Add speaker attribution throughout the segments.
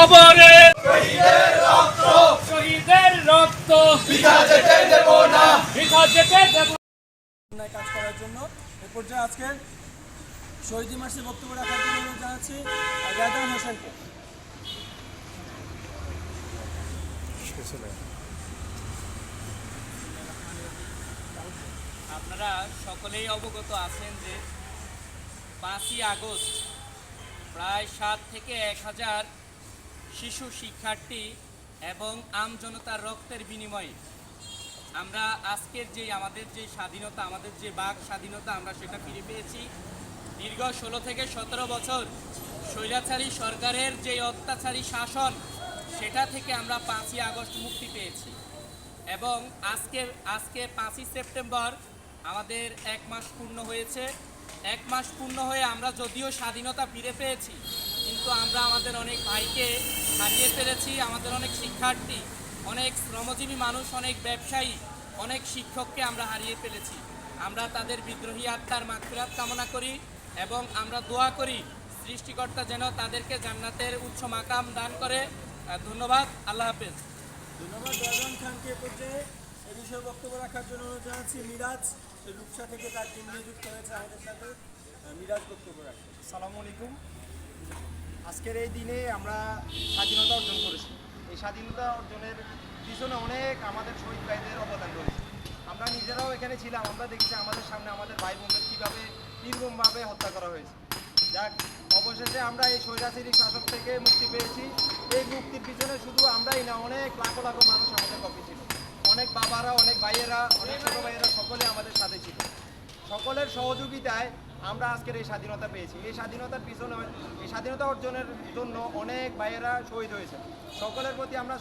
Speaker 1: কবরে শহীদের রক্ত। বৃথা যেতে দেব না।
Speaker 2: অন্যায় কাজ করার জন্য এ পর্যায়ে আজকের শহীদ মাসে বক্তব্য রাখার জন্য অনুরোধ জানাচ্ছি। গায়দান হোসেনকে।
Speaker 1: আপনারা সকলেই অবগত আছেন যে পাঁচই আগস্ট প্রায় সাত থেকে এক হাজার শিশু শিক্ষার্থী এবং আম জনতার রক্তের বিনিময়ে আমরা আজকের যে আমাদের যে স্বাধীনতা, আমাদের যে বাক স্বাধীনতা আমরা সেটা ফিরে পেয়েছি। দীর্ঘ ষোলো থেকে সতেরো বছর স্বৈরাচারী সরকারের যে অত্যাচারী শাসন, সেটা থেকে আমরা পাঁচই আগস্ট মুক্তি পেয়েছি। এবং আজকে আজকে পাঁচই সেপ্টেম্বর আমাদের এক মাস পূর্ণ হয়েছে। এক মাস পূর্ণ হয়ে আমরা যদিও স্বাধীনতা ফিরে পেয়েছি কিন্তু আমরা আমাদের অনেক ভাইকে হারিয়ে ফেলেছি আমাদের অনেক শিক্ষার্থী অনেক শ্রমজীবী মানুষ অনেক ব্যবসায়ী অনেক শিক্ষককে আমরা হারিয়ে ফেলেছি। আমরা তাদের বিদ্রোহী আত্মার মাগফিরাত কামনা করি এবং আমরা দোয়া করি সৃষ্টিকর্তা যেন তাদেরকে জান্নাতের উচ্চ মাকাম দান করে। ধন্যবাদ আল্লাহ হাফেজ।
Speaker 2: ধন্যবাদ খানকে এ পর্যায়ে এ বিষয়ে বক্তব্য রাখার জন্য জানাচ্ছি। মিরাজ রূপসা থেকে তার টিম হয়েছে আমাদের সাথে। মিরাজ বক্তব্য
Speaker 3: সালামু আলাইকুম। আজকের এই দিনে আমরা স্বাধীনতা অর্জন করেছি। এই স্বাধীনতা অর্জনের পিছনে অনেক আমাদের শহীদ ভাইদের অবদান রয়েছে। আমরা নিজেরাও এখানে ছিলাম, আমরা দেখছি আমাদের সামনে আমাদের ভাই বোনদের কীভাবে নির্মমভাবে হত্যা করা হয়েছে। যাক, অবশেষে আমরা এই স্বৈরাচারী শাসক থেকে মুক্তি পেয়েছি। এই মুক্তির পিছনে শুধু আমরাই না, অনেক লাখো লাখো মানুষ আমাদের পক্ষে ছিল। অনেক বাবারা, অনেক ভাইয়েরা, অনেক ছোটো ভাইয়েরা সকলে আমাদের সাথে ছিল। সকলের সহযোগিতায় আমরা আজকের এই স্বাধীনতা পেয়েছি। এই স্বাধীনতার পিছনে, এই স্বাধীনতা অর্জনের জন্য অনেক ভাইয়েরা শহীদ হয়েছে। সকলের প্রতি আমরা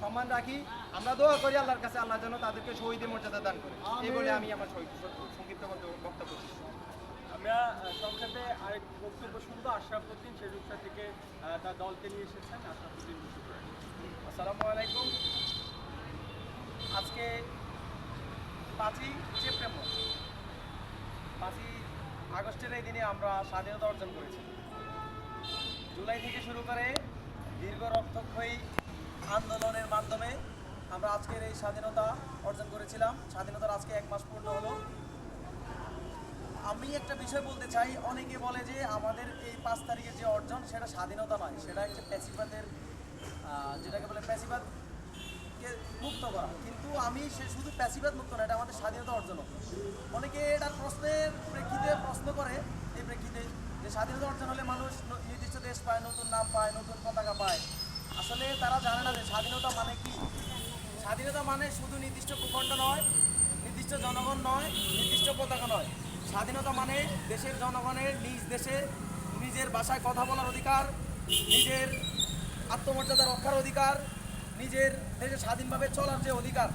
Speaker 3: সম্মান রাখি। আমরা দোয়া করি আল্লাহর কাছে, আল্লাহ যেন তাদেরকে শহীদের মর্যাদা দান করে। এই বলে আমি আমার সংক্ষিপ্ত বক্তব্য-।
Speaker 4: আমরা সংক্ষেপে আরেক বক্তব্য শুনব। আশরাফুদ্দিন সে রূপসা থেকে তার দলকে নিয়ে এসেছেন। আশরাফুদ্দিন
Speaker 3: আসসালামু আলাইকুম। আজকে পাঁচই সেপ্টেম্বর। পাঁচই আগস্টের এই দিনে আমরা স্বাধীনতা অর্জন করেছি। জুলাই থেকে শুরু করে দীর্ঘ রক্তক্ষয়ী আন্দোলনের মাধ্যমে আমরা আজকের এই স্বাধীনতা অর্জন করেছিলাম। স্বাধীনতার আজকে এক মাস পূর্ণ হলো। আমি একটা বিষয় বলতে চাই, অনেকে বলে যে আমাদের এই পাঁচ তারিখের যে অর্জন সেটা স্বাধীনতা নয়, সেটা হচ্ছে প্যাসিবাদের যেটাকে বলে প্যাসিবাদকে মুক্ত করা। কিন্তু আমি সে শুধু প্যাসিবাদ মুক্ত না, এটা আমাদের স্বাধীনতা অর্জন অনেকে এটার প্রশ্নের প্রেক্ষিতে প্রশ্ন করে এই প্রেক্ষিতে যে স্বাধীনতা অর্জন হলে মানুষ ন- নির্দিষ্ট দেশ পায়, নতুন নাম পায়, নতুন পতাকা পায়। আসলে তারা জানে না যে স্বাধীনতা মানে কি? স্বাধীনতা মানে শুধু নির্দিষ্ট ভূখণ্ড নয়, নির্দিষ্ট জনগণ নয়, নির্দিষ্ট পতাকা নয়। স্বাধীনতা মানে দেশের জনগণের নিজ দেশে নিজের ভাষায় কথা বলার অধিকার, নিজের আত্মমর্যাদা রক্ষার অধিকার, নিজের দেশে স্বাধীনভাবে চলার যে অধিকার।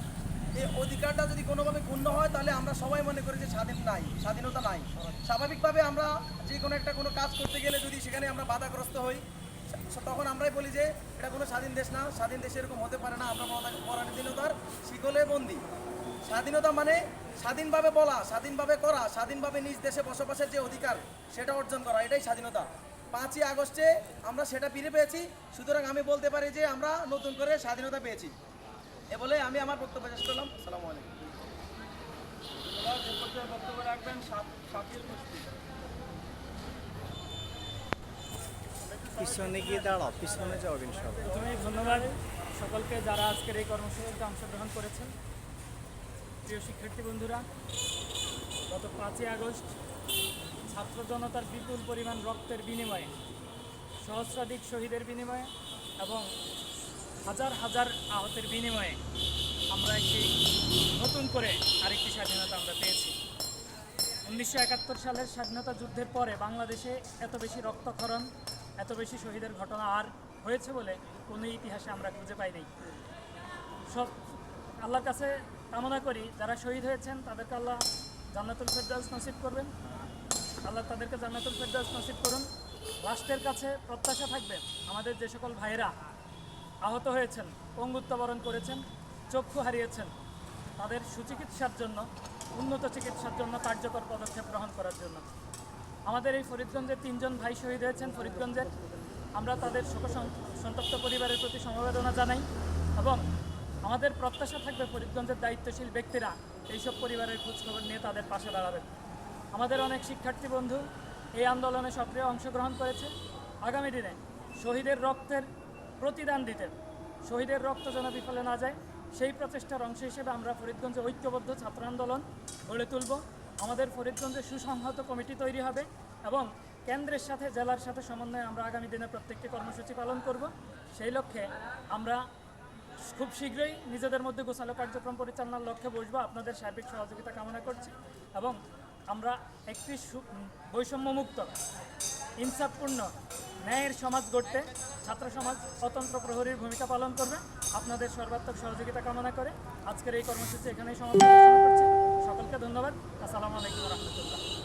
Speaker 3: এই অধিকারটা যদি কোনোভাবে ক্ষুণ্ণ হয়, তাহলে আমরা সবাই মনে করি যে স্বাধীন নাই, স্বাধীনতা নাই। স্বাভাবিকভাবে আমরা যে কোনো একটা কোনো কাজ করতে গেলে যদি সেখানে আমরা বাধাগ্রস্ত হই, তখন আমরাই বলি যে এটা কোনো স্বাধীন দেশ না। স্বাধীন দেশ এরকম হতে পারে না। আমরা পরাধীন- পরাধীনতার শিকলে বন্দি। স্বাধীনতা মানে স্বাধীনভাবে বলা, স্বাধীনভাবে করা, স্বাধীনভাবে নিজ দেশে বসবাসের যে অধিকার, সেটা অর্জন করা, এটাই স্বাধীনতা। পাঁচই আগস্টে আমরা সেটা ফিরে পেয়েছি। সুতরাং আমি বলতে পারি যে আমরা নতুন করে স্বাধীনতা পেয়েছি। এ বলে আমি আমার বক্তব্য শেষ করলাম। সালামু আলাইকুম।
Speaker 4: ধন্যবাদ বক্তব্য রাখবেন
Speaker 5: পিছনে গিয়ে দাঁড়াও পিছনে যাও ইনশাল্লাহ।
Speaker 6: প্রথমেই ধন্যবাদ সকলকে যারা আজকের এই কর্মসূচিতে অংশগ্রহণ করেছেন। প্রিয় শিক্ষার্থী বন্ধুরা গত পাঁচই আগস্ট ছাত্র জনতার বিপুল পরিমাণ রক্তের বিনিময়ে সহস্রাধিক শহীদের বিনিময়ে এবং হাজার হাজার আহতের বিনিময়ে আমরা একটি নতুন করে আরেকটি স্বাধীনতা আমরা পেয়েছি। উনিশশো একাত্তর সালের স্বাধীনতা যুদ্ধের পরে বাংলাদেশে এত বেশি রক্তক্ষরণ, এত বেশি শহীদের ঘটনা আর হয়েছে বলে কোনো ইতিহাসে আমরা খুঁজে পাইনি সব আল্লাহর কাছে কামনা করি, যারা শহীদ হয়েছেন তাদেরকে আল্লাহ জান্নাতুল ফেরদাউস নসিব করবেন। আল্লাহ তাদেরকে জান্নাতুল ফেরদাউস নসিব করুন। রাষ্ট্রের কাছে প্রত্যাশা থাকবে আমাদের যে সকল ভাইয়েরা আহত হয়েছেন পঙ্গুত্ব বরণ করেছেন, চক্ষু হারিয়েছেন। তাদের সুচিকিৎসার জন্য, উন্নত চিকিৎসার জন্য কার্যকর পদক্ষেপ গ্রহণ করার জন্য। আমাদের এই ফরিদগঞ্জের তিনজন ভাই শহীদ হয়েছেন ফরিদগঞ্জের। আমরা তাদের শোক সন- সন্তপ্ত পরিবারের প্রতি সমবেদনা জানাই এবং আমাদের প্রত্যাশা থাকবে ফরিদগঞ্জের দায়িত্বশীল ব্যক্তিরা এইসব পরিবারের খোঁজখবর নিয়ে তাদের পাশে দাঁড়াবেন। আমাদের অনেক শিক্ষার্থী বন্ধু এই আন্দোলনে সক্রিয় অংশগ্রহণ করেছে। আগামী দিনে শহীদের রক্তের প্রতিদান দিতে। শহীদের রক্ত যেন বিফলে না যায়, সেই প্রচেষ্টার অংশ হিসেবে আমরা ফরিদগঞ্জে ঐক্যবদ্ধ ছাত্র আন্দোলন গড়ে তুলব। আমাদের ফরিদগঞ্জে সুসংহত কমিটি তৈরি হবে এবং কেন্দ্রের সাথে, জেলার সাথে সমন্বয়ে আমরা আগামী দিনে প্রত্যেকটি কর্মসূচি পালন করব। সেই লক্ষ্যে আমরা খুব শীঘ্রই নিজেদের মধ্যে গোছালো কার্যক্রম পরিচালনার লক্ষ্যে বসবো। আপনাদের সার্বিক সহযোগিতা কামনা করছি এবং আমরা একটি বৈষম্যমুক্ত, ইনসাফপূর্ণ ন্যায়ের সমাজ গড়তে ছাত্র সমাজ স্বতন্ত্র প্রহরীর ভূমিকা পালন করবে, আপনাদের সর্বাত্মক সহযোগিতা কামনা করে আজকের এই কর্মসূচি এখানেই সমাপ্ত সকলকে ধন্যবাদ। আসসালামু আলাইকুম রহমতুল্লাহ।